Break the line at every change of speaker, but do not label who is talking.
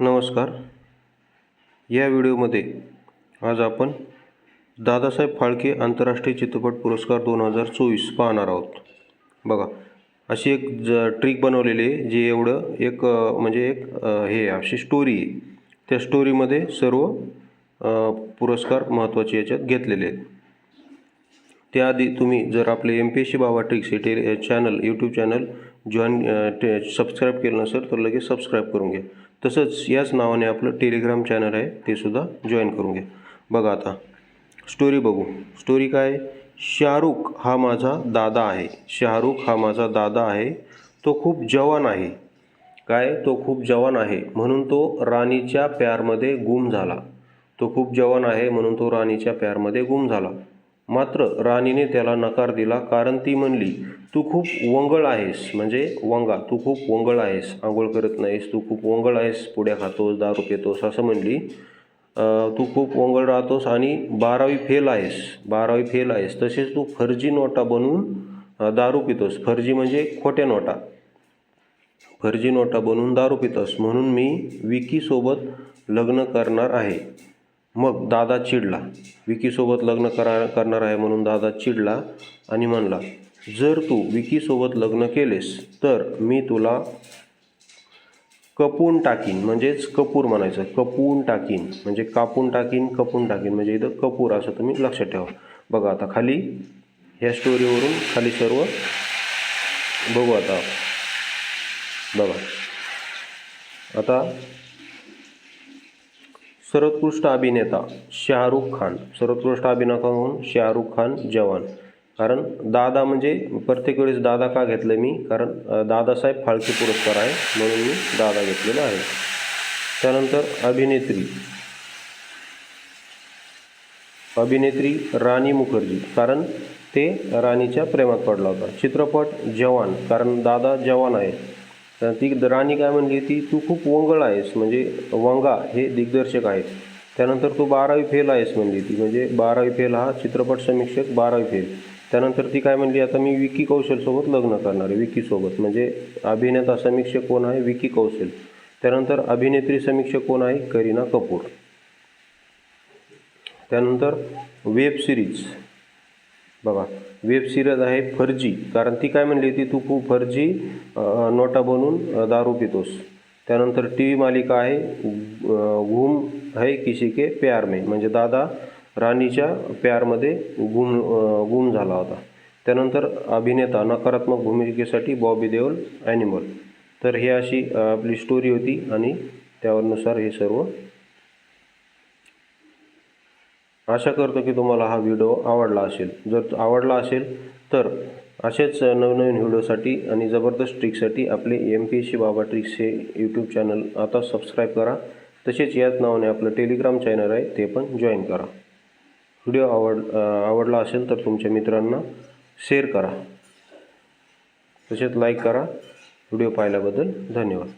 नमस्कार. या व्हिडिओमध्ये आज आपण दादासाहेब फाळके आंतरराष्ट्रीय चित्रपट पुरस्कार दोन हजार चोवीस पाहणार आहोत. बघा अशी एक ज ट्रिक बनवलेली आहे जी एवढं एक म्हणजे एक हे आहे, अशी स्टोरी आहे. त्या स्टोरीमध्ये सर्व पुरस्कार महत्त्वाचे याच्यात घेतलेले आहेत. त्याआधी तुम्ही जर आपले M P S C Baba tricks हे टे channel YouTube channel join subscribe केलं नसेल तर लगेच सबस्क्राईब करून घ्या. तसंच याच नावाने आपलं टेलिग्राम चॅनल आहे ते सुद्धा जॉईन करून घ्या बघा आता स्टोरी बघू. स्टोरी काय? शाहरुख हा माझा दादा आहे. शाहरुख हा माझा दादा आहे. तो खूप जवान आहे. काय? तो खूप जवान आहे. म्हणून तो राणीच्या प्यारमध्ये गुम झाला. तो खूप जवान आहे म्हणून तो राणीच्या प्यारमध्ये गुम झाला. मात्र राणीने त्याला नकार दिला कारण ती म्हणली तू खूप वंगळ आहेस म्हणजे वंगा तू खूप वंगळ आहेस आंघोळ करत नाहीस तू खूप वंगळ आहेस पुड्या खातोस दारू पितोस असं म्हणली. तू खूप वंगळ राहतोस आणि बारावी फेल आहेस बारावी फेल आहेस. तसेच तू फर्जी नोटा बनवून दारू पितोस. फर्जी म्हणजे खोट्या नोटा. फर्जी नोटा बनवून दारू पितोस. म्हणून मी विकीसोबत लग्न करणार आहे. मग दादा चिडला. विकीसोबत लग्न करा करणार आहे म्हणून दादा चिडला आणि म्हणला जर तू विकीसोबत लग्न केलेस तर मी तुला कपून टाकीन. म्हणजेच कपूर म्हणायचं. कपून टाकीन. म्हणजे कापून टाकीन कपून टाकीन. म्हणजे इथं कपूर असं तुम्ही लक्षात ठेवा. बघा आता खाली ह्या स्टोरीवरून खाली सर्व बघू आता. बघा. आता सर्वोत्कृष्ट अभिनेता शाहरुख खान. सर्वोत्कृष्ट अभिनेता म्हणून शाहरुख खान जवान. कारण दादा म्हणजे प्रत्येक वेळेस दादा का घेतलं मी? कारण दादासाहेब फाळके पुरस्कार आहे म्हणून मी दादा घेतलेला आहे. त्यानंतर अभिनेत्री. अभिनेत्री राणी मुखर्जी. कारण ते राणीच्या प्रेमात पडला होता. चित्रपट जवान. कारण दादा जवान आहे. तर ती राणी काय म्हणली ती तू खूप वंगळ आहेस. म्हणजे वंगा हे दिग्दर्शक आहेत. त्यानंतर तू बारावी फेल आहेस म्हणली ती म्हणजे बारावी फेल हा चित्रपट समीक्षक बारावी फेल. त्यानंतर ती काय म्हणली आता मी विकी कौशलसोबत लग्न करणार आहे विकीसोबत म्हणजे अभिनेता समीक्षक कोण आहे? विकी कौशल. त्यानंतर अभिनेत्री समीक्षक कोण आहे? करीना कपूर. त्यानंतर वेब सिरीज. बघा वेब सिरीज आहे फर्जी कारण ती काय म्हणली होती तू खूप फर्जी नोटा बनून दारू पितोस. त्यानंतर टी व्ही मालिका आहे घूम है किसी के प्यार में म्हणजे दादा राणीच्या प्यारमध्ये गुम गुम झाला होता. त्यानंतर अभिनेता नकारात्मक भूमिकेसाठी बॉबी देओल ॲनिमल. तर हे अशी आपली स्टोरी होती आणि त्यानुसार हे सर्व. आशा करतो की तुम्हाला हा व्हिडिओ आवडला असेल. जर आवडला असेल तर असेच नवनवीन व्हिडिओसाठी आणि जबरदस्त ट्रिकसाठी आपले M P S C Baba tricks हे यूट्यूब चॅनल आता सबस्क्राईब करा. तसेच याच नावाने आपलं टेलिग्राम चॅनल आहे ते पण जॉईन करा. व्हिडिओ आवड आवडला असेल तर तुमच्या मित्रांना शेअर करा. तसेच लाईक करा. व्हिडिओ पाहिल्याबद्दल धन्यवाद.